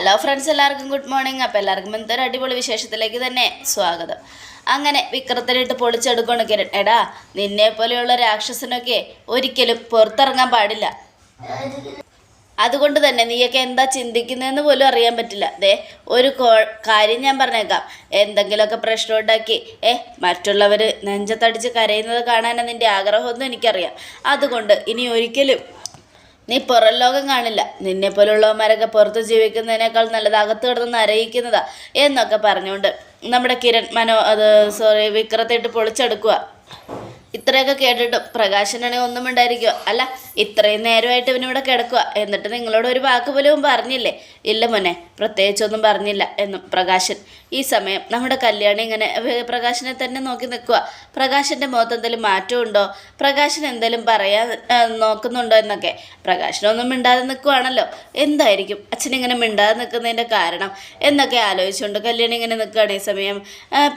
Hello friends എല്ലാവർക്കും good morning അപ്പോൾ എല്ലാവർക്കും എന്തൊരു അടിപൊളി വിശേഷത്തിലേക്ക് തന്നെ സ്വാഗതം. അങ്ങനെ വിക്രത്തിനിട്ട് പൊളിച്ചെടുക്കണം കിരൺ എടാ നിന്നെ പോലെയുള്ള രാക്ഷസനൊക്കെ ഒരിക്കലും പുറത്തിറങ്ങാൻ പാടില്ല. അതുകൊണ്ട് തന്നെ നീയൊക്കെ എന്താ ചിന്തിക്കുന്നതെന്ന് പോലും അറിയാൻ പറ്റില്ല. ദേ ഒരു കാര്യം ഞാൻ പറഞ്ഞേക്കാം. എന്തെങ്കിലുമൊക്കെ പ്രശ്നം ഉണ്ടാക്കി ഏ മറ്റുള്ളവർ നെഞ്ചത്തടിച്ച് കരയുന്നത് കാണാനാണ് നിന്റെ ആഗ്രഹമൊന്നും എനിക്കറിയാം. അതുകൊണ്ട് ഇനി ഒരിക്കലും നീ പുറം ലോകം കാണില്ല. നിന്നെ പോലുള്ളവന്മാരൊക്കെ പുറത്ത് ജീവിക്കുന്നതിനേക്കാൾ നല്ലത് അകത്ത് കിടന്ന് നരയിക്കുന്നതാ എന്നൊക്കെ പറഞ്ഞുകൊണ്ട് നമ്മുടെ കിരൺ മനോ അത് സോറി വിക്രത്തിട്ട് പൊളിച്ചെടുക്കുക ഇത്രയൊക്കെ കേട്ടിട്ടും പ്രകാശനാണെങ്കിൽ ഒന്നും ഉണ്ടായിരിക്കുക അല്ല ഇത്രയും നേരമായിട്ട് ഇവനിവിടെ കിടക്കുക എന്നിട്ട് നിങ്ങളോട് ഒരു വാക്ക് പോലും പറഞ്ഞില്ലേ? ഇല്ല മോനെ പ്രത്യേകിച്ചൊന്നും പറഞ്ഞില്ല എന്നും പ്രകാശൻ ഈ സമയം നമ്മുടെ കല്യാണി ഇങ്ങനെ പ്രകാശിനെ തന്നെ നോക്കി നിൽക്കുക. പ്രകാശന്റെ മുഖത്ത് എന്തെങ്കിലും മാറ്റമുണ്ടോ പ്രകാശൻ എന്തെങ്കിലും പറയാൻ നോക്കുന്നുണ്ടോ എന്നൊക്കെ. പ്രകാശനൊന്നും മിണ്ടാതെ നിൽക്കുവാണല്ലോ. എന്തായിരിക്കും അച്ഛനിങ്ങനെ മിണ്ടാതെ നിൽക്കുന്നതിന്റെ കാരണം എന്നൊക്കെ ആലോചിച്ചുകൊണ്ട് കല്യാണി ഇങ്ങനെ നിൽക്കുകയാണ് ഈ സമയം.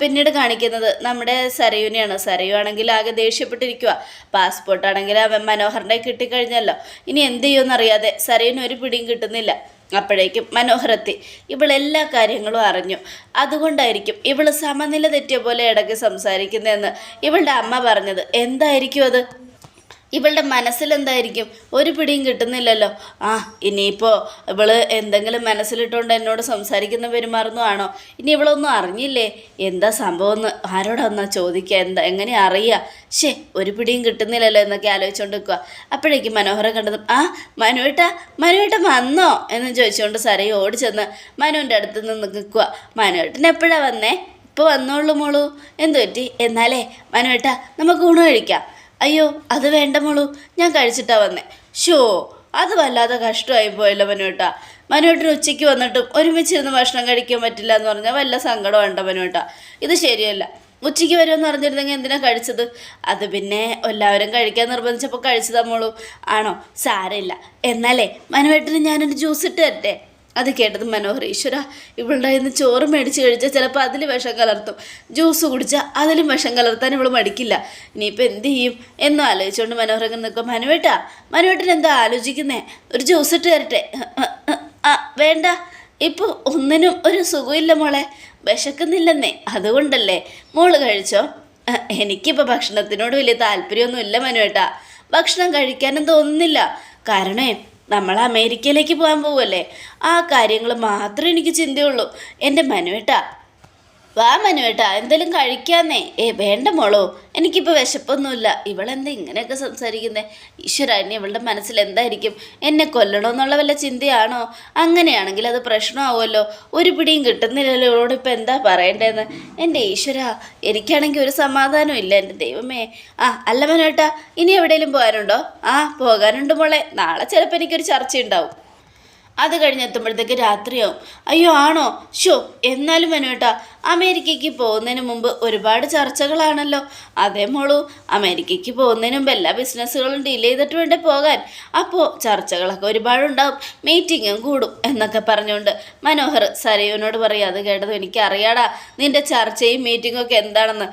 പിന്നീട് കാണിക്കുന്നത് നമ്മുടെ സരയുനെയാണ് സരയു ആണെങ്കിൽ ആകെ ദേഷ്യപ്പെട്ടിരിക്കുക പാസ്പോർട്ട് ആണെങ്കിൽ അവൻ മനോഹറിന്റെ കിട്ടിക്കഴിഞ്ഞല്ലോ. ഇനി എന്ത് ചെയ്യുമെന്നറിയാതെ സരയുന് ഒരു പിടിയും കിട്ടുന്നില്ല. അപ്പോഴേക്കും മനോഹരത്തി ഇവൾ എല്ലാ കാര്യങ്ങളും അറിഞ്ഞു. അതുകൊണ്ടായിരിക്കും ഇവൾ സമനില തെറ്റിയ പോലെ ഇടയ്ക്ക് സംസാരിക്കുന്നതെന്ന് ഇവളുടെ അമ്മ പറഞ്ഞത്. എന്തായിരിക്കും അത്? ഇവളുടെ മനസ്സിലെന്തായിരിക്കും? ഒരു പിടിയും കിട്ടുന്നില്ലല്ലോ. ആ ഇനിയിപ്പോൾ ഇവൾ എന്തെങ്കിലും മനസ്സിലിട്ടുകൊണ്ട് എന്നോട് സംസാരിക്കുന്ന പെരുമാറുന്നതാണോ? ഇനി ഇവളൊന്നും അറിഞ്ഞില്ലേ? എന്താ സംഭവം എന്ന് ആരോടാന്നാ ചോദിക്കുക? എന്താ എങ്ങനെ അറിയുക? ഷേ ഒരു പിടിയും കിട്ടുന്നില്ലല്ലോ എന്നൊക്കെ ആലോചിച്ചുകൊണ്ട് നിൽക്കുക. അപ്പോഴേക്കും മനോഹരം കണ്ടത് ആ മനുവേട്ട മനുവേട്ട വന്നോ? എന്ന് ചോദിച്ചുകൊണ്ട് സരയും ഓടി ചെന്ന് മനുവിന്റെ അടുത്ത് നിന്ന് നിൽക്കുക. മനുവേട്ടൻ എപ്പോഴാണ് വന്നേ? ഇപ്പോൾ വന്നോളൂ മോളൂ. എന്തു പറ്റി എന്നാലേ മനുവേട്ട നമുക്ക് ഊണ് കഴിക്കാം. അയ്യോ അത് വേണ്ട മോളൂ. ഞാൻ കഴിച്ചിട്ടാ വന്നേ. ഷോ അത് വല്ലാതെ കഷ്ടമായി പോയല്ലോ മനുവേട്ട. മനുവേട്ടൻ ഉച്ചയ്ക്ക് വന്നിട്ടും ഒരുമിച്ചിരുന്ന് ഭക്ഷണം കഴിക്കാൻ പറ്റില്ല എന്ന് പറഞ്ഞാൽ വല്ല സങ്കടമുണ്ടോ മനുവേട്ട? ഇത് ശരിയല്ല. ഉച്ചയ്ക്ക് വരുമെന്ന് പറഞ്ഞിരുന്നെങ്കിൽ എന്തിനാ കഴിച്ചത്? അത് പിന്നെ എല്ലാവരും കഴിക്കാൻ നിർബന്ധിച്ചപ്പോൾ കഴിച്ചതാ മോളൂ. ആണോ? സാരമില്ല. എന്നാലേ മനുവേട്ടന് ഞാനൊരു ജ്യൂസ് ഇട്ട് തരട്ടെ? അത് കേട്ടത് മനോഹർ. ഈശ്വര ഇവളുടെ ഇന്ന് ചോറ് മേടിച്ച് കഴിച്ചാൽ ചിലപ്പോൾ അതിൽ വിഷം കലർത്തും. ജ്യൂസ് കുടിച്ചാൽ അതിലും വിഷം കലർത്താൻ ഇവൾ മടിക്കില്ല. ഇനിയിപ്പോൾ എന്ത് ചെയ്യും? എന്നും ആലോചിച്ചുകൊണ്ട് മനോഹർ ഇങ്ങനെ നിൽക്കും മനുവേട്ടാ മനുവേട്ടൻ എന്താ ആലോചിക്കുന്നേ? ഒരു ജ്യൂസ് ഇട്ട് തരട്ടെ? ആ വേണ്ട. ഇപ്പോൾ ഒന്നിനും ഒരു സുഖമില്ല മോളെ. വിശക്കുന്നില്ലെന്നേ. അതുകൊണ്ടല്ലേ. മോൾ കഴിച്ചോ? എനിക്കിപ്പോൾ ഭക്ഷണത്തിനോട് വലിയ താല്പര്യമൊന്നുമില്ല മനുവേട്ടാ. ഭക്ഷണം കഴിക്കാനും തോന്നുന്നില്ല. കാരണേ നമ്മൾ അമേരിക്കയിലേക്ക് പോകാൻ പോവല്ലേ ആ കാര്യങ്ങൾ മാത്രമേ എനിക്ക് ചിന്തയുള്ളൂ. എന്റെ മനുവേട്ടാ വാ മനുവേട്ടാ എന്തെങ്കിലും കഴിക്കാന്നേ. ഏ വേണ്ട മോളോ എനിക്കിപ്പോൾ വിശപ്പൊന്നുമില്ല. ഇവളെന്താ ഇങ്ങനെയൊക്കെ സംസാരിക്കുന്നേ? ഈശ്വര ഇനി ഇവളുടെ മനസ്സിൽ എന്തായിരിക്കും? എന്നെ കൊല്ലണമെന്നുള്ള വല്ല ചിന്തയാണോ? അങ്ങനെയാണെങ്കിൽ അത് പ്രശ്നമാവുമല്ലോ. ഒരു പിടിയും കിട്ടുന്നില്ലല്ലോ ഇവളോട് ഇപ്പം എന്താ പറയേണ്ടതെന്ന്? എന്റെ ഈശ്വര എനിക്കാണെങ്കിൽ ഒരു സമാധാനം ഇല്ല എന്റെ ദൈവമേ. ആ അല്ല മനുവേട്ടാ ഇനി എവിടെയെങ്കിലും പോകാനുണ്ടോ? ആ പോകാനുണ്ട് മോളെ. നാളെ ചിലപ്പോൾ എനിക്കൊരു ചർച്ചയുണ്ടാവും. അത് കഴിഞ്ഞെത്തുമ്പോഴത്തേക്ക് രാത്രിയാവും. അയ്യോ ആണോ? ഷോ എന്നാലും മനുവേട്ടാ അമേരിക്കയ്ക്ക് പോകുന്നതിന് മുമ്പ് ഒരുപാട് ചർച്ചകളാണല്ലോ. അതേ മോളൂ അമേരിക്കയ്ക്ക് പോകുന്നതിന് മുമ്പ് എല്ലാ ബിസിനസ്സുകളും ഡീൽ ചെയ്തിട്ട് വേണ്ടേ പോകാൻ. അപ്പോൾ ചർച്ചകളൊക്കെ ഒരുപാടുണ്ടാവും. മീറ്റിങ്ങും കൂടും എന്നൊക്കെ പറഞ്ഞുകൊണ്ട് മനോഹർ സരയുവിനോട് പറയും അത് കേട്ടതും എനിക്കറിയാടാ. നിന്റെ ചർച്ചയും മീറ്റിങ്ങും ഒക്കെ എന്താണെന്ന്?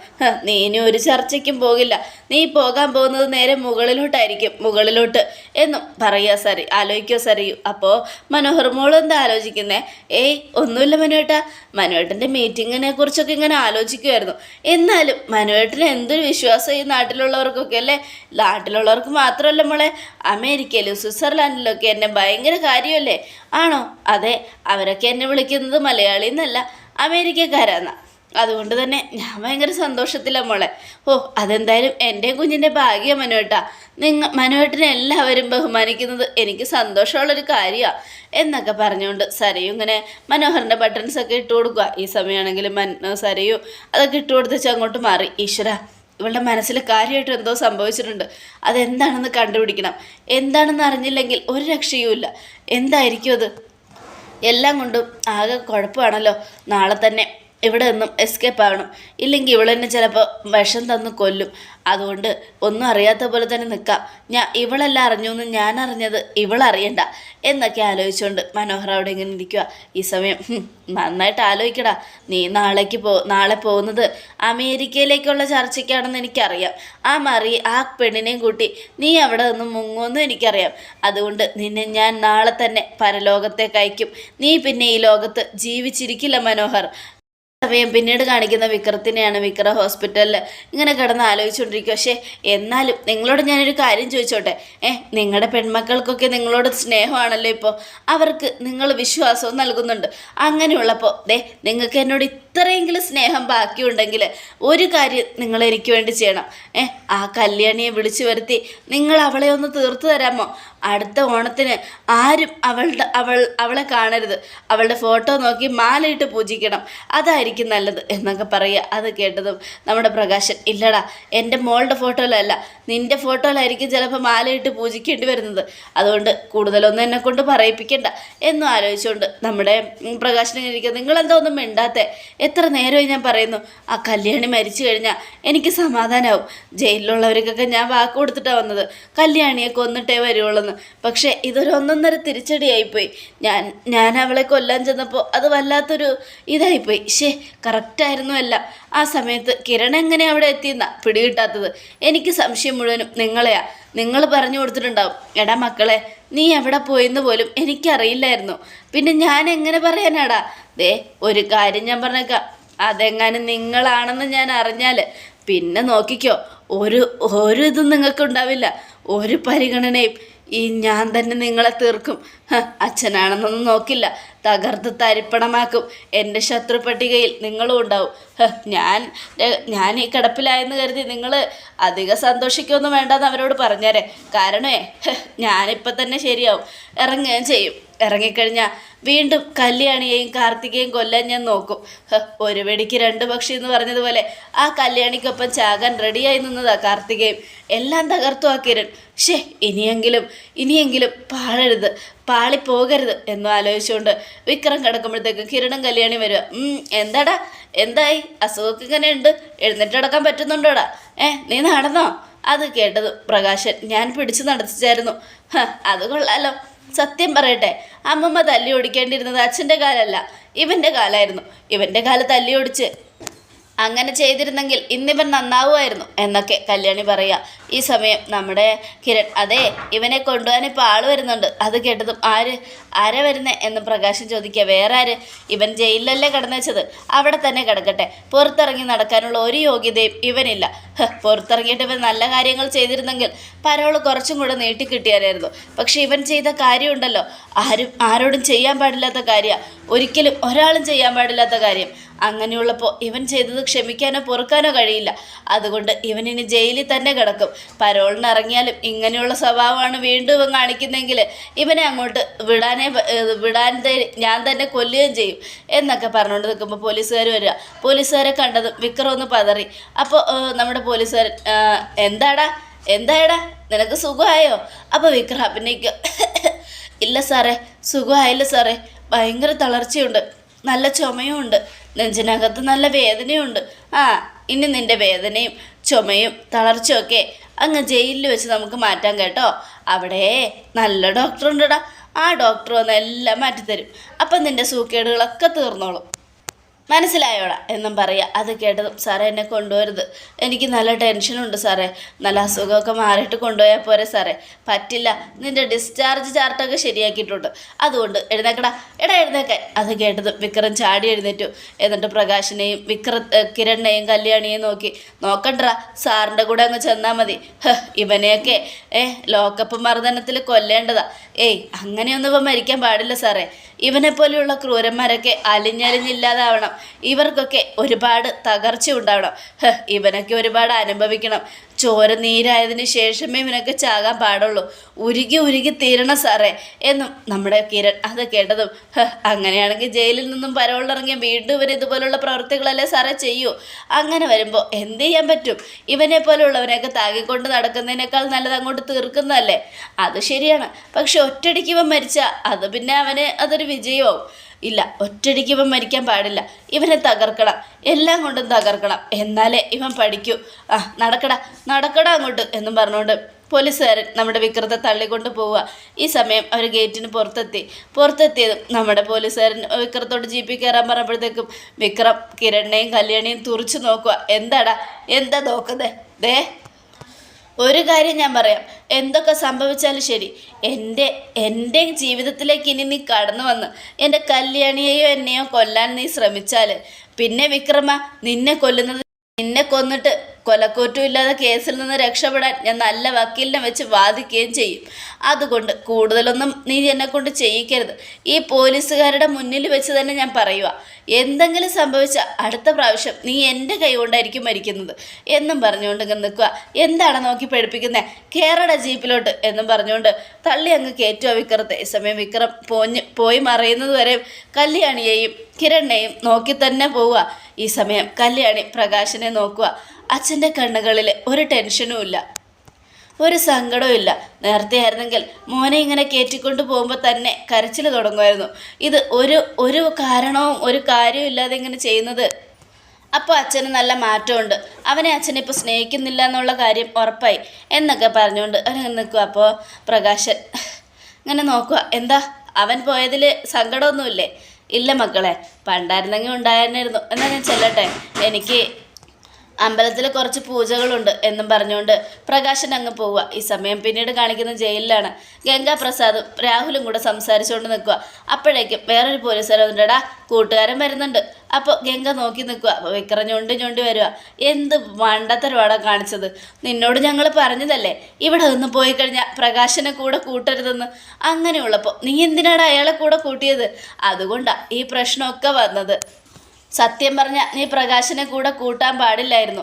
നീ ഇനി ഒരു ചർച്ചയ്ക്കും പോകില്ല. നീ പോകാൻ പോകുന്നത് നേരെ മുകളിലോട്ടായിരിക്കും മുകളിലോട്ട് എന്നും പറയുക സരി ആലോചിക്കോ സരിയു. അപ്പോൾ മനോഹർ എന്താ ആലോചിക്കുന്നേ? ഏയ് ഒന്നുമില്ല മനുവേട്ട. മനുവേട്ടന്റെ മീറ്റിങ്ങിനെ കുറിച്ചൊക്കെ ഇങ്ങനെ ആലോചിക്കുമായിരുന്നു എന്നാലും മനുവേട്ടന് എന്തൊരു വിശ്വാസം ഈ നാട്ടിലുള്ളവർക്കൊക്കെ അല്ലേ? നാട്ടിലുള്ളവർക്ക് മാത്രമല്ല മോളെ അമേരിക്കയിലും സ്വിറ്റ്സർലാൻഡിലും ഒക്കെ എന്നെ ഭയങ്കര കാര്യമല്ലേ? ആണോ? അതെ അവരൊക്കെ എന്നെ വിളിക്കുന്നത് മലയാളി എന്നല്ല അതുകൊണ്ട് തന്നെ ഞാൻ ഭയങ്കര സന്തോഷത്തിലാണ് മോളെ. ഓ അതെന്തായാലും എന്റെ കുഞ്ഞിന്റെ ഭാഗ്യം മനുവേട്ടാ. നിങ്ങൾ മനുവേട്ടിനെ എല്ലാവരും ബഹുമാനിക്കുന്നത് എനിക്ക് സന്തോഷമുള്ളൊരു കാര്യമാണ് എന്നൊക്കെ പറഞ്ഞുകൊണ്ട് സരയും ഇങ്ങനെ മനോഹറിന്റെ ബട്ടൺസ് ഒക്കെ ഇട്ട് കൊടുക്കുക ഈ സമയമാണെങ്കിൽ മൻ സരയു അതൊക്കെ ഇട്ട് കൊടുത്തിച്ച് അങ്ങോട്ട് മാറി. ഈശ്വര ഇവളുടെ മനസ്സിൽ കാര്യമായിട്ട് എന്തോ സംഭവിച്ചിട്ടുണ്ട്. അതെന്താണെന്ന് കണ്ടുപിടിക്കണം. എന്താണെന്ന് അറിഞ്ഞില്ലെങ്കിൽ ഒരു രക്ഷയുമില്ല എന്തായിരിക്കും അത്? എല്ലാം കൊണ്ടും ആകെ കുഴപ്പമാണല്ലോ. നാളെ തന്നെ ഇവിടെ നിന്നും എസ്കേപ്പ് ആവണം. ഇല്ലെങ്കിൽ ഇവളെന്നെ ചിലപ്പോൾ വിഷം തന്ന് കൊല്ലും. അതുകൊണ്ട് ഒന്നും അറിയാത്ത പോലെ തന്നെ നിൽക്കാം ഞാൻ ഇവളെല്ലാം അറിഞ്ഞു എന്ന് ഞാൻ അറിഞ്ഞത് ഇവളറിയണ്ട എന്നൊക്കെ ആലോചിച്ചുകൊണ്ട് മനോഹർ അവിടെ ഇങ്ങനെ ഇരിക്കുക ഈ സമയം നന്നായിട്ട് ആലോചിക്കടാ. നീ നാളേക്ക് പോ നാളെ പോകുന്നത് അമേരിക്കയിലേക്കുള്ള ചർച്ചയ്ക്കാണെന്ന് എനിക്കറിയാം. ആ മറി ആ പെണ്ണിനെയും കൂട്ടി നീ അവിടെ നിന്ന് മുങ്ങുമെന്നും എനിക്കറിയാം. അതുകൊണ്ട് നിന്നെ ഞാൻ നാളെ തന്നെ പരലോകത്തേക്ക് അയക്കും. നീ പിന്നെ ഈ ലോകത്ത് ജീവിച്ചിരിക്കില്ല മനോഹർ. സമയം പിന്നീട് കാണിക്കുന്ന വിക്രത്തിനെയാണ് വിക്ര ഹോസ്പിറ്റലിൽ ഇങ്ങനെ കിടന്ന് ആലോചിച്ചുകൊണ്ടിരിക്കുക പക്ഷേ എന്നാലും നിങ്ങളോട് ഞാനൊരു കാര്യം ചോദിച്ചോട്ടെ? ഏ നിങ്ങളുടെ പെൺമക്കൾക്കൊക്കെ നിങ്ങളോട് സ്നേഹമാണല്ലോ ഇപ്പോൾ അവർക്ക് നിങ്ങൾ വിശ്വാസവും നൽകുന്നുണ്ട്. അങ്ങനെയുള്ളപ്പോൾ ദേ നിങ്ങൾക്ക് എന്നോട് ഇത്രയെങ്കിലും സ്നേഹം ബാക്കിയുണ്ടെങ്കിൽ ഒരു കാര്യം നിങ്ങൾ എനിക്ക് വേണ്ടി ചെയ്യണം. ഏ ആ കല്യാണിയെ വിളിച്ചു വരുത്തി നിങ്ങൾ അവളെ ഒന്ന് തീർത്തു തരാമോ? അടുത്ത ഓണത്തിന് ആരും അവളുടെ അവൾ അവളെ കാണരുത്. അവളുടെ ഫോട്ടോ നോക്കി മാലയിട്ട് പൂജിക്കണം. അതായിരിക്കും നല്ലത് എന്നൊക്കെ പറയുക. അത് കേട്ടതും നമ്മുടെ പ്രകാശൻ ഇല്ലടാ എന്റെ മോളുടെ ഫോട്ടോയിലല്ല. നിന്റെ ഫോട്ടോയിലായിരിക്കും ചിലപ്പോൾ മാലയിട്ട് പൂജിക്കേണ്ടി വരുന്നത്. അതുകൊണ്ട് കൂടുതലൊന്നും എന്നെ കൊണ്ട് പറയിപ്പിക്കണ്ട എന്നും ആലോചിച്ചുകൊണ്ട് നമ്മുടെ ഇങ്ങനെ ഇരിക്കുക നിങ്ങളെന്താ ഒന്നും മിണ്ടാത്തെ. എത്ര നേരമായി ഞാൻ പറയുന്നു ആ കല്യാണി മരിച്ചു കഴിഞ്ഞാൽ എനിക്ക് സമാധാനമാവും ജയിലിലുള്ളവർക്കൊക്കെ ഞാൻ വാക്ക് കൊടുത്തിട്ടാണ് വന്നത്. കല്യാണിയെ കൊന്നിട്ടേ വരുവുള്ളൂ പക്ഷേ ഇതൊരു ഒന്നൊന്നര തിരിച്ചടിയായിപ്പോയി. ഞാൻ ഞാൻ അവളെ കൊല്ലാൻ ചെന്നപ്പോൾ അത് വല്ലാത്തൊരു ഇതായിപ്പോയി. ശേ കറക്റ്റായിരുന്നു അല്ല ആ സമയത്ത് കിരൺ എങ്ങനെ അവിടെ എത്തിയെന്നാ പിടികിട്ടാത്തത്. എനിക്ക് സംശയം മുഴുവനും നിങ്ങളെയാ. നിങ്ങൾ പറഞ്ഞു കൊടുത്തിട്ടുണ്ടാവും. എടാ മക്കളെ നീ എവിടെ പോയെന്ന് പോലും എനിക്കറിയില്ലായിരുന്നു. പിന്നെ ഞാൻ എങ്ങനെ പറയാനാടാ? ദേ ഒരു കാര്യം ഞാൻ പറഞ്ഞേക്കാം. അതെങ്ങാനും നിങ്ങളാണെന്ന് ഞാൻ അറിഞ്ഞാൽ പിന്നെ നോക്കിക്കോ. ഒരു ഒരു ഇതും നിങ്ങൾക്ക് ഉണ്ടാവില്ല ഒരു പരിഗണനയും ഈ ഞാൻ തന്നെ നിങ്ങളെ തീർക്കും. അച്ഛനാണെന്നൊന്നും നോക്കില്ല. തകർത്ത് തരിപ്പണമാക്കും. എന്റെ ശത്രു പട്ടികയിൽ നിങ്ങളും ഉണ്ടാവും. ഞാൻ ഞാൻ ഈ കിടപ്പിലായെന്ന് കരുതി നിങ്ങൾ അധികം സന്തോഷിക്കൊന്നും വേണ്ടെന്ന് അവരോട് പറഞ്ഞേരെ. കാരണമേ ഞാനിപ്പോൾ ഞാനിപ്പം തന്നെ ശരിയാവും. ഇറങ്ങുകയും ചെയ്യും. ഇറങ്ങിക്കഴിഞ്ഞാൽ വീണ്ടും കല്യാണിയെയും കാർത്തികയും കൊല്ലാൻ ഞാൻ നോക്കും. ഒരു വെടിക്ക് രണ്ട് പക്ഷി എന്ന് പറഞ്ഞതുപോലെ ആ കല്യാണിക്കൊപ്പം ചാകാൻ റെഡിയായി നിന്നതാ കാർത്തികയും. എല്ലാം തകർത്തു ആ കിരൺ. ഷേ ഇനിയെങ്കിലും ഇനിയെങ്കിലും പാഴരുത് പാളിപ്പോകരുത് എന്നും ആലോചിച്ചുകൊണ്ട് വിക്രം കിടക്കുമ്പോഴത്തേക്ക് കിരണും കല്യാണി വരിക. "ഉം, എന്താടാ? എന്തായി? അസുഖമൊക്കെ ഇങ്ങനെയുണ്ട് എഴുന്നേറ്റ് നടക്കാൻ പറ്റുന്നുണ്ടോടാ? ഏ നീ നടന്നോ? അത് കേട്ടത് പ്രകാശൻ ഞാൻ പിടിച്ചു നടത്തിച്ചായിരുന്നു. അത് കൊള്ളാലോ. സത്യം പറയട്ടെ അമ്മമ്മ തല്ലി ഓടിക്കേണ്ടിയിരുന്നത് അച്ഛന്റെ കാലല്ല ഇവന്റെ കാലായിരുന്നു. ഇവന്റെ കാലത്ത് തല്ലി ഓടിച്ച് അങ്ങനെ ചെയ്തിരുന്നെങ്കിൽ ഇന്നിവൻ നന്നാവുമായിരുന്നു എന്നൊക്കെ കല്യാണി പറയാ. ഈ സമയം നമ്മുടെ കിരൺ അതെ ഇവനെ കൊണ്ടുപോകാൻ ഇപ്പോൾ ആൾ വരുന്നുണ്ട്. അത് കേട്ടതും ആര് ആരാ വരുന്നേ എന്ന് പ്രകാശം ചോദിക്കുക വേറെ ആര്? ഇവൻ ജയിലിലല്ലേ കിടന്നു വെച്ചത് അവിടെ തന്നെ കിടക്കട്ടെ. പുറത്തിറങ്ങി നടക്കാനുള്ള ഒരു യോഗ്യതയും ഇവനില്ല. പുറത്തിറങ്ങിയിട്ട് ഇവൻ നല്ല കാര്യങ്ങൾ ചെയ്തിരുന്നെങ്കിൽ പരോൾ കുറച്ചും കൂടെ നീട്ടി കിട്ടിയാലായിരുന്നു. പക്ഷെ ഇവൻ ചെയ്ത കാര്യമുണ്ടല്ലോ. ആരും ആരോടും ചെയ്യാൻ പാടില്ലാത്ത കാര്യമാണ് ഒരിക്കലും ഒരാളും ചെയ്യാൻ പാടില്ലാത്ത കാര്യം. അങ്ങനെയുള്ളപ്പോൾ ഇവൻ ചെയ്തത് ക്ഷമിക്കാനോ പൊറുക്കാനോ കഴിയില്ല. അതുകൊണ്ട് ഇവനിനി ജയിലിൽ തന്നെ കിടക്കും. പരോളിന് ഇറങ്ങിയാലും ഇങ്ങനെയുള്ള സ്വഭാവമാണ് വീണ്ടും ഇവൻ കാണിക്കുന്നെങ്കിൽ ഇവനെ അങ്ങോട്ട് വിടാനേ വിടാൻ ഞാൻ തന്നെ കൊല്ലുകയും ചെയ്യും. എന്നൊക്കെ പറഞ്ഞുകൊണ്ട് നിൽക്കുമ്പോൾ പോലീസുകാർ വരിക. പോലീസുകാരെ കണ്ടതും വിക്രം ഒന്ന് പതറി. അപ്പോൾ നമ്മുടെ പോലീസുകാരൻ "ആ, എന്താടാ? എന്തായടാ നിനക്ക് സുഖമായോ? അപ്പോൾ വിക്രം പിന്നെ ഇല്ല സാറേ സുഖമായില്ല സാറേ. ഭയങ്കര തളർച്ചയുണ്ട്. നല്ല ചുമയുമുണ്ട്. നെഞ്ചിനകത്ത് നല്ല വേദനയുണ്ട്. ആ ഇനി നിന്റെ വേദനയും ചുമയും തളർച്ചയൊക്കെ അങ്ങ് ജയിലിൽ വെച്ച് നമുക്ക് മാറ്റാം കേട്ടോ. അവിടെ നല്ല ഡോക്ടർ ഉണ്ടടാ ആ ഡോക്ടർ വന്ന് എല്ലാം മാറ്റിത്തരും. അപ്പം നിന്റെ സൂക്കേടുകളൊക്കെ തീർന്നോളും. മനസ്സിലായോടാ എന്നും പറയുക അത് കേട്ടതും സാറേ എന്നെ കൊണ്ടുവരുത്. എനിക്ക് നല്ല ടെൻഷനുണ്ട് സാറേ. നല്ല അസുഖമൊക്കെ മാറിയിട്ട് കൊണ്ടുപോയാൽ പോരെ സാറേ. പറ്റില്ല. നിന്റെ ഡിസ്ചാർജ് ചാർട്ടൊക്കെ ശരിയാക്കിയിട്ടുണ്ട്. അതുകൊണ്ട് എഴുന്നേക്കടാ. എടാ എഴുന്നേക്കാൻ അത് കേട്ടതും വിക്രം ചാടി എഴുന്നേറ്റു. എന്നിട്ട് പ്രകാശിനെയും വിക്ര കിരണിനെയും കല്യാണിയെയും നോക്കി. നോക്കണ്ട സാറിന്റെ കൂടെ അങ്ങ് ചെന്നാൽ മതി. ഇവനെയൊക്കെ ഏ ലോക്കപ്പ് മർദ്ദനത്തിൽ കൊല്ലേണ്ടതാ. ഏയ് അങ്ങനെയൊന്നും ഇവൻ മരിക്കാൻ പാടില്ല സാറേ. ഇവനെപ്പോലെയുള്ള ക്രൂരന്മാരൊക്കെ അലിഞ്ഞലിഞ്ഞില്ലാതാവണം. ഇവർക്കൊക്കെ ഒരുപാട് തകർച്ച ഉണ്ടാവണം. ഇവനൊക്കെ ഒരുപാട് അനുഭവിക്കണം. ചോര നീരായതിനു ശേഷമേ ഇവനൊക്കെ ചാകാൻ പാടുള്ളൂ. ഉരുകി ഉരുകി തീരണം സാറേ എന്നും നമ്മുടെ കിരൺ അത് കേട്ടതും. "ഹ്, അങ്ങനെയാണെങ്കിൽ ജയിലിൽ നിന്നും പരവുള്ളിറങ്ങിയ വീണ്ടും ഇവൻ ഇതുപോലുള്ള പ്രവൃത്തികളല്ലേ സാറേ ചെയ്യൂ? അങ്ങനെ വരുമ്പോൾ എന്ത് ചെയ്യാൻ പറ്റും? ഇവനെ പോലുള്ളവനെയൊക്കെ താങ്ങിക്കൊണ്ട് നടക്കുന്നതിനേക്കാൾ നല്ലത് അങ്ങോട്ട് തീർക്കുന്നതല്ലേ? അത് ശരിയാണ്. പക്ഷെ ഒറ്റടിക്ക് ഇവൻ മരിച്ച അത് പിന്നെ അവന് അതൊരു വിജയമാവും ഇല്ല ഒറ്റയടിക്ക് ഇവൻ മരിക്കാൻ പാടില്ല. ഇവനെ തകർക്കണം എല്ലാം കൊണ്ടും തകർക്കണം. എന്നാലേ ഇവൻ പഠിക്കൂ. ആ നടക്കടാ നടക്കടാ അങ്ങോട്ട് എന്നും പറഞ്ഞുകൊണ്ട് പോലീസുകാരൻ നമ്മുടെ വിക്രത്തെ തള്ളിക്കൊണ്ട് പോവുക. ഈ സമയം അവർ ഗേറ്റിന് പുറത്തെത്തി. പുറത്തെത്തിയതും നമ്മുടെ പോലീസുകാരൻ വിക്രത്തോട് ജീപ്പിൽ കയറാൻ പറഞ്ഞപ്പോഴത്തേക്കും വിക്രം കിരണിനെയും കല്യാണിയും തുറിച്ചു നോക്കുക. എന്താടാ എന്താ നോക്കുന്നത് ദേ ഒരു കാര്യം ഞാൻ പറയാം. എന്തൊക്കെ സംഭവിച്ചാലും ശരി എന്റെ എന്റെ ജീവിതത്തിലേക്ക് ഇനി നീ കടന്നു വന്ന് എന്റെ കല്യാണിയെയോ എന്നെയോ കൊല്ലാൻ നീ ശ്രമിച്ചാൽ പിന്നെ വിക്രമ നിന്നെ കൊല്ലുന്നത് നിന്നെ കൊന്നിട്ട് കൊലക്കൂറ്റം ഇല്ലാതെ കേസിൽ നിന്ന് രക്ഷപ്പെടാൻ ഞാൻ നല്ല വക്കീലിനെ വെച്ച് വാദിക്കുകയും ചെയ്യും. അതുകൊണ്ട് കൂടുതലൊന്നും നീ എന്നെ കൊണ്ട് ചെയ്യിക്കരുത്. ഈ പോലീസുകാരുടെ മുന്നിൽ വെച്ച് തന്നെ ഞാൻ പറയുക. എന്തെങ്കിലും സംഭവിച്ച അടുത്ത പ്രാവശ്യം നീ എന്റെ കൈ കൊണ്ടായിരിക്കും മരിക്കുന്നത് എന്നും പറഞ്ഞുകൊണ്ട് നിൽക്കുക. എന്താണ് നോക്കി പഠിപ്പിക്കുന്നത് കേരള ജീപ്പിലോട്ട് എന്നും പറഞ്ഞുകൊണ്ട് തള്ളി അങ്ങ് കയറ്റുക വിക്രത്തെ. സമയം വിക്രം പോഞ്ഞ് പോയി മറയുന്നത് വരെ കല്യാണിയെയും കിരണിനെയും നോക്കി തന്നെ പോവുക. ഈ സമയം കല്യാണി പ്രകാശനെ നോക്കുക. അച്ഛന്റെ കണ്ണുകളിൽ ഒരു ടെൻഷനും ഇല്ല. ഒരു സങ്കടവും ഇല്ല. നേരത്തെ ആയിരുന്നെങ്കിൽ മോനെ ഇങ്ങനെ കയറ്റിക്കൊണ്ട് പോകുമ്പോൾ തന്നെ കരച്ചിൽ തുടങ്ങുമായിരുന്നു. ഇത് ഒരു ഒരു കാരണവും ഒരു കാര്യവും ഇല്ലാതെ ഇങ്ങനെ ചെയ്യുന്നത്. അപ്പോൾ അച്ഛന് നല്ല മാറ്റമുണ്ട്. അവനെ അച്ഛൻ ഇപ്പോൾ സ്നേഹിക്കുന്നില്ല എന്നുള്ള കാര്യം ഉറപ്പായി. എന്നൊക്കെ പറഞ്ഞുകൊണ്ട് അവൻ നിൽക്കുക. അപ്പോൾ പ്രകാശൻ ഇങ്ങനെ നോക്കുക. എന്താ? അവൻ പോയതിൽ സങ്കടമൊന്നുമില്ലേ? ഇല്ല മക്കളെ പണ്ടായിരുന്നെങ്കിൽ ഉണ്ടായിരുന്നിരുന്നു എന്നാൽ ഞാൻ ചെല്ലട്ടെ? എനിക്ക് അമ്പലത്തിൽ കുറച്ച് പൂജകളുണ്ട് എന്നും പറഞ്ഞുകൊണ്ട് പ്രകാശൻ അങ്ങ് പോവുക. ഈ സമയം പിന്നീട് കാണിക്കുന്ന ജയിലിലാണ് ഗംഗാപ്രസാദും രാഹുലും കൂടെ സംസാരിച്ചുകൊണ്ട് നിൽക്കുക. അപ്പോഴേക്കും വേറൊരു പോലീസുകാരൻ വന്നിട്ടാ കൂട്ടുകാരൻ വരുന്നുണ്ട്. അപ്പോൾ ഗംഗ നോക്കി നിൽക്കുക. അപ്പോൾ വിക്രം ഞൊണ്ടി ഞൊണ്ടി വരിക. എന്ത് മണ്ടത്തരവാടാ കാണിച്ചത്? നിന്നോട് ഞങ്ങൾ പറഞ്ഞതല്ലേ? ഇവിടെ നിന്ന് പോയി കഴിഞ്ഞാൽ പ്രകാശനെ കൂടെ കൂട്ടരുതെന്ന്. അങ്ങനെയുള്ളപ്പോൾ നീ എന്തിനാണ് അയാളെ കൂടെ കൂട്ടിയത്? അതുകൊണ്ടാണ് ഈ പ്രശ്നമൊക്കെ വന്നത്. സത്യം പറഞ്ഞ നീ പ്രകാശനെ കൂടെ കൂട്ടാൻ പാടില്ലായിരുന്നു.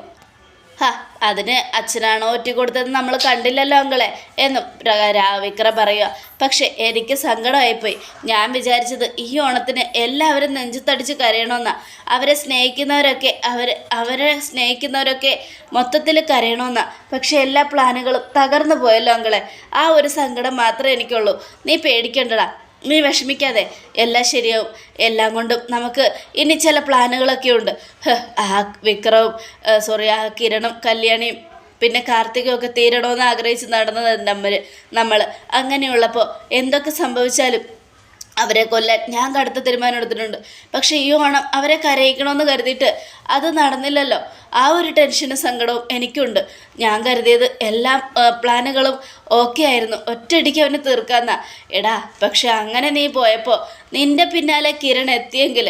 ഹാ അതിന് അച്ഛനാണോ ഒറ്റ കൊടുത്തത് നമ്മൾ കണ്ടില്ലല്ലോ അങ്കളെ എന്നും പ്ര- രാ- പറയുക. പക്ഷെ എനിക്ക് സങ്കടമായിപ്പോയി. ഞാൻ വിചാരിച്ചത് ഈ ഓണത്തിന് എല്ലാവരും നെഞ്ചത്തടിച്ച് കരയണമെന്നാ അവരെ സ്നേഹിക്കുന്നവരൊക്കെ അവർ അവരെ സ്നേഹിക്കുന്നവരൊക്കെ മൊത്തത്തിൽ കരയണമെന്നാ പക്ഷേ എല്ലാ പ്ലാനുകളും തകർന്നു പോയല്ലോ അങ്കളെ. ആ ഒരു സങ്കടം മാത്രമേ എനിക്കുള്ളൂ. നീ പേടിക്കണ്ടടാ. നീ വിഷമിക്കാതെ എല്ലാം ശരിയാവും. എല്ലാം കൊണ്ടും നമുക്ക് ഇനി ചില പ്ലാനുകളൊക്കെ ഉണ്ട്. ആ വിക്രവും സോറി ആ കിരണും കല്യാണിയും പിന്നെ കാർത്തികവും ഒക്കെ തീരണമെന്ന് ആഗ്രഹിച്ച് നടന്നത് നമ്മൾ നമ്മൾ അങ്ങനെയുള്ളപ്പോൾ എന്തൊക്കെ സംഭവിച്ചാലും അവരെ കൊല്ലാൻ ഞാൻ കടുത്ത തീരുമാനം എടുത്തിട്ടുണ്ട്. പക്ഷേ ഈ ഓണം അവരെ കരയിക്കണമെന്ന് കരുതിയിട്ട് അത് നടന്നില്ലല്ലോ. ആ ഒരു ടെൻഷനും സങ്കടവും എനിക്കുണ്ട്. ഞാൻ കരുതിയത് എല്ലാ പ്ലാനുകളും ഓക്കെ ആയിരുന്നു. ഒറ്റയടിക്ക് അവനെ തീർക്കാന്നാ. എടാ പക്ഷെ അങ്ങനെ നീ പോയപ്പോൾ നിന്റെ പിന്നാലെ കിരൺ എത്തിയെങ്കിൽ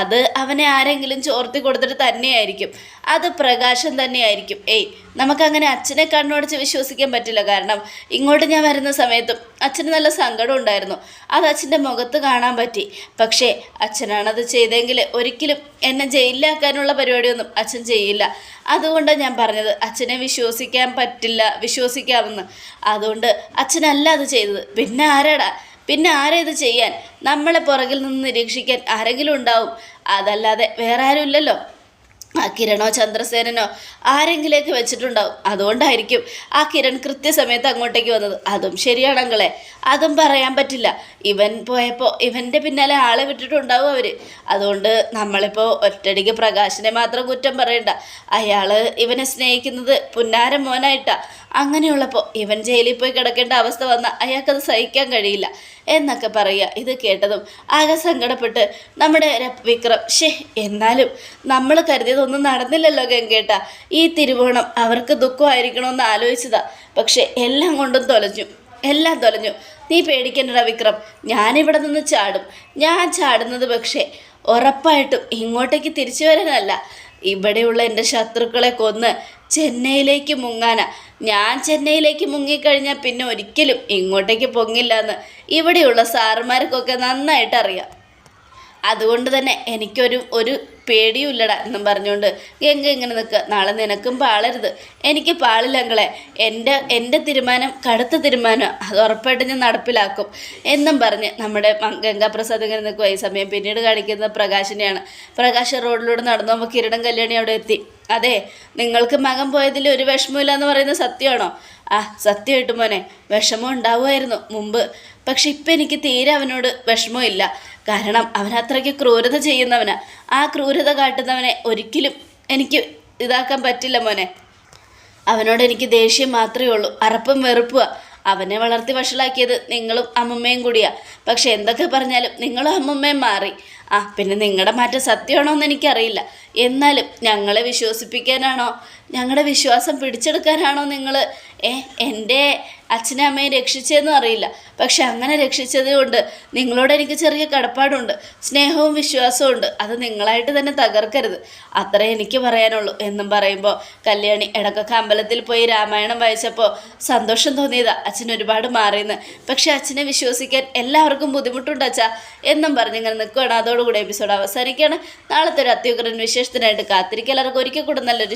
അത് അവനെ ആരെങ്കിലും ചോർത്തി കൊടുത്തിട്ട് തന്നെയായിരിക്കും. അത് പ്രകാശം തന്നെയായിരിക്കും. ഏയ് നമുക്കങ്ങനെ അച്ഛനെ കണ്ണുടച്ച് വിശ്വസിക്കാൻ പറ്റില്ല. കാരണം ഇങ്ങോട്ട് ഞാൻ വരുന്ന സമയത്തും അച്ഛന് നല്ല സങ്കടം ഉണ്ടായിരുന്നു. അത് അച്ഛന്റെ മുഖത്ത് കാണാൻ പറ്റി. പക്ഷേ അച്ഛനാണത് ചെയ്തെങ്കിൽ ഒരിക്കലും എന്നെ ജയിലിലാക്കാനുള്ള പരിപാടിയൊന്നും അച്ഛൻ ചെയ്യില്ല. അതുകൊണ്ടാണ് ഞാൻ പറഞ്ഞത് അച്ഛനെ വിശ്വസിക്കാൻ പറ്റില്ല വിശ്വസിക്കാമെന്ന്. അതുകൊണ്ട് അച്ഛനല്ല അത് ചെയ്തത്. പിന്നെ ആരാടാ? പിന്നെ ആരാ ഇത് ചെയ്യാൻ? നമ്മളെ പുറകിൽ നിന്ന് നിരീക്ഷിക്കാൻ ആരെങ്കിലും ഉണ്ടാവും. അതല്ലാതെ വേറെ ആരും ഇല്ലല്ലോ. ആ കിരണോ ചന്ദ്രസേനനോ ആരെങ്കിലേക്ക് വെച്ചിട്ടുണ്ടാവും. അതുകൊണ്ടായിരിക്കും ആ കിരൺ കൃത്യസമയത്ത് അങ്ങോട്ടേക്ക് വന്നത്. അതും ശരിയാണങ്ങളെ അതും പറയാൻ പറ്റില്ല. ഇവൻ പോയപ്പോൾ ഇവന്റെ പിന്നാലെ ആളെ വിട്ടിട്ടുണ്ടാവും അവർ അതുകൊണ്ട് നമ്മളിപ്പോൾ ഒറ്റടിക്ക് പ്രകാശിനെ മാത്രം കുറ്റം പറയണ്ട. അയാൾ ഇവനെ സ്നേഹിക്കുന്നത് പുന്നാരം മോനായിട്ടാ അങ്ങനെയുള്ളപ്പോൾ ഇവൻ ജയിലിൽ പോയി കിടക്കേണ്ട അവസ്ഥ വന്ന അയാൾക്കത് സഹിക്കാൻ കഴിയില്ല എന്നൊക്കെ പറയുക. ഇത് കേട്ടതും ആകെ സങ്കടപ്പെട്ട് നമ്മുടെ വിക്രം ഷേ എന്നാലും നമ്മൾ കരുതിയതൊന്നും നടന്നില്ലല്ലോ ഗംഗേട്ട. ഈ തിരുവോണം അവർക്ക് ദുഃഖമായിരിക്കണമെന്ന് ആലോചിച്ചതാ. പക്ഷേ എല്ലാം കൊണ്ടും തൊലഞ്ഞു. എല്ലാം തൊലഞ്ഞു. നീ പേടിക്കണ്ടടാ വിക്രം ഞാനിവിടെ നിന്ന് ചാടും. ഞാൻ ചാടുന്നത് പക്ഷേ ഉറപ്പായിട്ടും ഇങ്ങോട്ടേക്ക് തിരിച്ചു വരാനല്ല. ഇവിടെയുള്ള എന്റെ ശത്രുക്കളെ കൊന്ന് ചെന്നൈയിലേക്ക് മുങ്ങാന. ഞാൻ ചെന്നൈയിലേക്ക് മുങ്ങിക്കഴിഞ്ഞാൽ പിന്നെ ഒരിക്കലും ഇങ്ങോട്ടേക്ക് പൊങ്ങില്ല എന്ന് ഇവിടെയുള്ള സാറുമാർക്കൊക്കെ നന്നായിട്ട് അറിയാം അതുകൊണ്ട് തന്നെ എനിക്കൊരു ഒരു പേടിയുമില്ലടാ എന്നും പറഞ്ഞുകൊണ്ട് ഗംഗ ഇങ്ങനെ നിൽക്കുക നാളെ നിനക്കും പാളരുത്. എനിക്ക് പാളില്ലങ്ങളെ എന്റെ എന്റെ തീരുമാനം കടുത്ത തീരുമാനം. അത് ഉറപ്പായിട്ട് ഞാൻ നടപ്പിലാക്കും. എന്നും പറഞ്ഞ് നമ്മുടെ ഗംഗാപ്രസാദ് ഇങ്ങനെ നിൽക്കുക ഈ സമയം പിന്നീട് കാണിക്കുന്നത് പ്രകാശിനെയാണ്. പ്രകാശ് റോഡിലൂടെ നടന്നു നമുക്ക് കിരീടം കല്യാണി അവിടെ എത്തി. അതെ നിങ്ങൾക്ക് മകൻ പോയതിൽ ഒരു വിഷമമില്ല എന്ന് പറയുന്നത് സത്യമാണോ? ആ സത്യമായിട്ട് മോനെ. വിഷമം ഉണ്ടാവുമായിരുന്നു മുമ്പ്. പക്ഷെ ഇപ്പം എനിക്ക് തീരെ അവനോട് വിഷമമില്ല കാരണം അവൻ അത്രയ്ക്ക് ക്രൂരത ചെയ്യുന്നവനാ. ആ ക്രൂരത കാട്ടുന്നവനെ ഒരിക്കലും എനിക്ക് ഇതാക്കാൻ പറ്റില്ല മോനെ. അവനോട് എനിക്ക് ദേഷ്യം മാത്രമേ ഉള്ളൂ. അറപ്പും വെറുപ്പുക അവനെ വളർത്തി വഷളാക്കിയത് നിങ്ങളും അമ്മമ്മയും കൂടിയാ. പക്ഷെ എന്തൊക്കെ പറഞ്ഞാലും നിങ്ങളും അമ്മമ്മയും മാറി. ആ പിന്നെ നിങ്ങളുടെ മാറ്റം സത്യമാണോ എന്ന് എനിക്കറിയില്ല. എന്നാലും ഞങ്ങളെ വിശ്വസിപ്പിക്കാനാണോ ഞങ്ങളുടെ വിശ്വാസം പിടിച്ചെടുക്കാനാണോ നിങ്ങൾ ഏ എന്റെ അച്ഛനെ അമ്മയെ രക്ഷിച്ചതെന്നും അറിയില്ല. പക്ഷെ അങ്ങനെ രക്ഷിച്ചത് കൊണ്ട് നിങ്ങളോട് എനിക്ക് ചെറിയ കടപ്പാടുണ്ട്. സ്നേഹവും വിശ്വാസവും ഉണ്ട്. അത് നിങ്ങളായിട്ട് തന്നെ തകർക്കരുത്. അത്രേ എനിക്ക് പറയാനുള്ളൂ എന്നും പറയുമ്പോൾ കല്യാണി ഇടക്കൊക്കെ അമ്പലത്തിൽ പോയി രാമായണം വായിച്ചപ്പോൾ സന്തോഷം തോന്നിയതാ അച്ഛൻ ഒരുപാട് മാറിയെന്ന്. പക്ഷെ അച്ഛനെ വിശ്വസിക്കാൻ എല്ലാവർക്കും ബുദ്ധിമുട്ടുണ്ട് അച്ഛാ എന്നും പറഞ്ഞ് ഇങ്ങനെ നിൽക്കുകയാണ് അതോടുകൂടി എപ്പിസോഡ് അവസാനിക്കുകയാണ്. നാളത്തെ ഒരു അത്യുഗ്രൻ വിശേഷത്തിനായിട്ട് കാത്തിരിക്കൽ എല്ലാവർക്കും ഒരിക്കൽ കൂടെ നല്ലൊരു